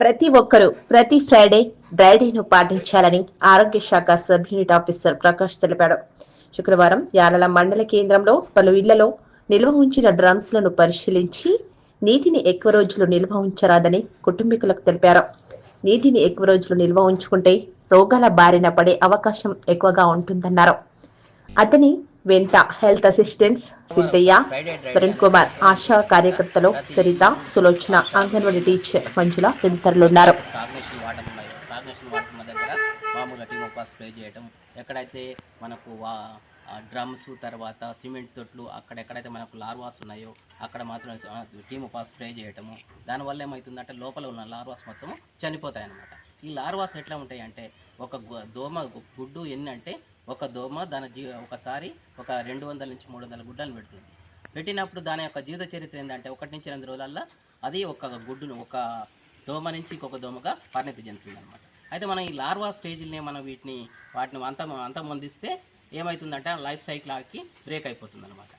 ప్రతి ఒక్కరూ ప్రతి ఫ్రైడే డ్రైడేను పాటించాలని ఆరోగ్య శాఖ సబ్ యూనిట్ ఆఫీసర్ ప్రకాష్ తెలిపాడు. శుక్రవారం యాలల మండల కేంద్రంలో పలు ఇళ్ళలో నిల్వ ఉంచిన డ్రమ్స్లను పరిశీలించి నీటిని ఎక్కువ రోజులు నిల్వ ఉంచరాదని కుటుంబీకులకు తెలిపారు. నీటిని ఎక్కువ రోజులు నిల్వ ఉంచుకుంటే రోగాల బారిన పడే అవకాశం ఎక్కువగా ఉంటుందన్నారు. అతని వెంట హెల్త్ అసిస్టెంట్స్ సిద్ధయ్య వరుణ్ కుమార్ ఆశా కార్యకర్తలు సరిత సులోచన అంగన్వాడీ టీచర్ మంజుల తదితరులు ఉన్నారు. స్ప్రే చేయటం. ఎక్కడైతే మనకు డ్రమ్స్ తర్వాత సిమెంట్ తొట్లు అక్కడ ఎక్కడైతే మనకు లార్వాస్ ఉన్నాయో అక్కడ మాత్రం టీమోపా స్ప్రే చేయటము. దానివల్ల ఏమవుతుందంటే లోపల ఉన్న లార్వాస్ మొత్తం చనిపోతాయి అన్నమాట ఈ లార్వాస్ ఎట్లా ఉంటాయి అంటే ఒక దోమ గుడ్డు ఎన్ని అంటే ఒక దోమ దాని జీ ఒకసారి ఒక రెండు వందల నుంచి మూడు వందల గుడ్డలు పెడుతుంది. పెట్టినప్పుడు దాని యొక్క జీవిత చరిత్ర ఏంటంటే ఒకటి నుంచి రెండు రోజులల్లో అది ఒక గుడ్డును ఒక దోమ నుంచి ఇంకొక దోమగా పరిణితి చెందుతుంది అనమాట అయితే మనం ఈ లార్వా స్టేజ్ని మనం వీటిని వాటిని అంత అంతమొందిస్తే ఏమవుతుందంటే లైఫ్ సైకిల్ ఆకి బ్రేక్ అయిపోతుంది అనమాట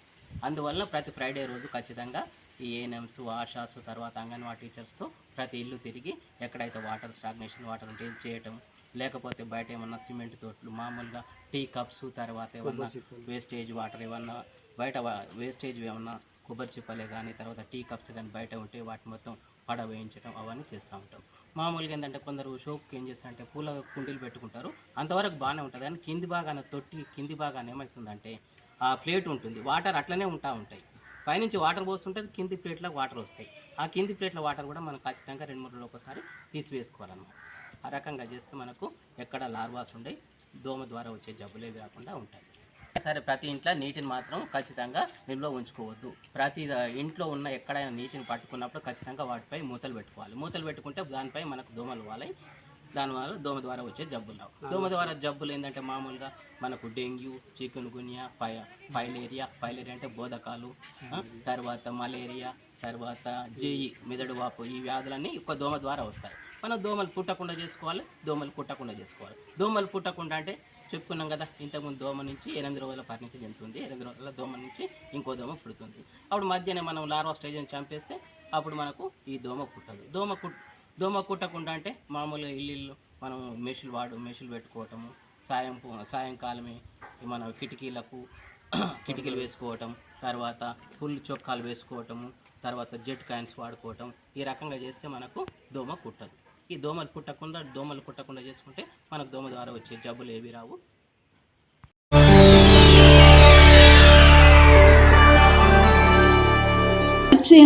అందువల్ల ప్రతి ఫ్రైడే రోజు ఖచ్చితంగా ఈ ఏఎన్ఎంస్ ఆషాస్ తర్వాత అంగన్వాడీ టీచర్స్తో ప్రతి ఇల్లు తిరిగి ఎక్కడైతే వాటర్ స్టాగ్నేషన్ వాటర్ ఉంటే చేయటం లేకపోతే బయట ఏమన్నా సిమెంట్ తోటలు మామూలుగా టీ కప్స్ తర్వాత ఏమన్నా వేస్టేజ్ వాటర్ ఏమన్నా బయట వేస్టేజ్ ఏమన్నా కొబ్బరి చిప్పలే కానీ తర్వాత టీ కప్స్ కానీ బయట ఉంటే వాటి మొత్తం పడ వేయించడం అవన్నీ చేస్తూ ఉంటాం. మామూలుగా ఏంటంటే కొందరు షోప్కి ఏం చేస్తారంటే పూల కుండీలు పెట్టుకుంటారు అంతవరకు బాగానే ఉంటుంది. కానీ కింది భాగాన తొట్టి కింది భాగాన ఏమవుతుందంటే ఆ ప్లేట్ ఉంటుంది వాటర్ అట్లనే ఉంటా ఉంటాయి. పైనుంచి వాటర్ పోస్తుంటే కింది ప్లేట్లో వాటర్ వస్తాయి. ఆ కింది ప్లేట్ల వాటర్ కూడా మనం ఖచ్చితంగా రెండు మూడు రోజులు ఒకసారి తీసివేసుకోవాలన్నమాట. ఆ రకంగా చేస్తే మనకు ఎక్కడ లార్వాస్ ఉండయి దోమ ద్వారా వచ్చే జబ్బులు ఏవి రాకుండా ఉంటాయి. సరే ప్రతి ఇంట్లో నీటిని మాత్రం ఖచ్చితంగా నిల్వ ఉంచుకోవద్దు. ప్రతి ఇంట్లో ఉన్న ఎక్కడైనా నీటిని పట్టుకున్నప్పుడు ఖచ్చితంగా వాటిపై మూతలు పెట్టుకోవాలి. మూతలు పెట్టుకుంటే దానిపై మనకు దోమలు వాలాయి దానివల్ల దోమ ద్వారా వచ్చే జబ్బులు రావు. దోమ ద్వారా జబ్బులు ఏంటంటే మామూలుగా మనకు డెంగ్యూ చికెన్ గున్యా ఫై ఫైలేరియా ఫైలేరియా అంటే బోధకాలు తర్వాత మలేరియా తర్వాత జేయి మెదడు వాపు ఈ వ్యాధులన్నీ ఒక దోమ ద్వారా వస్తాయి. మనం దోమలు పుట్టకుండా చేసుకోవాలి దోమలు పుట్టకుండా చేసుకోవాలి. దోమలు పుట్టకుండా అంటే చెప్పుకున్నాం కదా ఇంతకుముందు దోమ నుంచి ఎనిమిది రోజుల పరిణితి చెందుతుంది ఎనిమిది రోజుల దోమ నుంచి ఇంకో దోమ పుడుతుంది. అప్పుడు మధ్యనే మనం లార్వా స్టేజ్ని చంపేస్తే అప్పుడు మనకు ఈ దోమ పుట్టదు. దోమ కుట్ దోమ కుట్టకుండా అంటే మామూలుగా ఇల్లు మనం మెషులు వాడు మెషులు పెట్టుకోవటము సాయం సాయంకాలమే మన కిటికీలకు కిటికీలు వేసుకోవటం తర్వాత ఫుల్ చొక్కాలు వేసుకోవటము తర్వాత జెట్ కాయిన్స్ వాడుకోవటం ఈ రకంగా చేస్తే మనకు దోమ కుట్టదు. ఈ దోమలు కుట్టకుండా దోమలు కుట్టకుండా చేసుకుంటే మనకు దోమ ద్వారా వచ్చే జబ్బులు ఏవి రావు.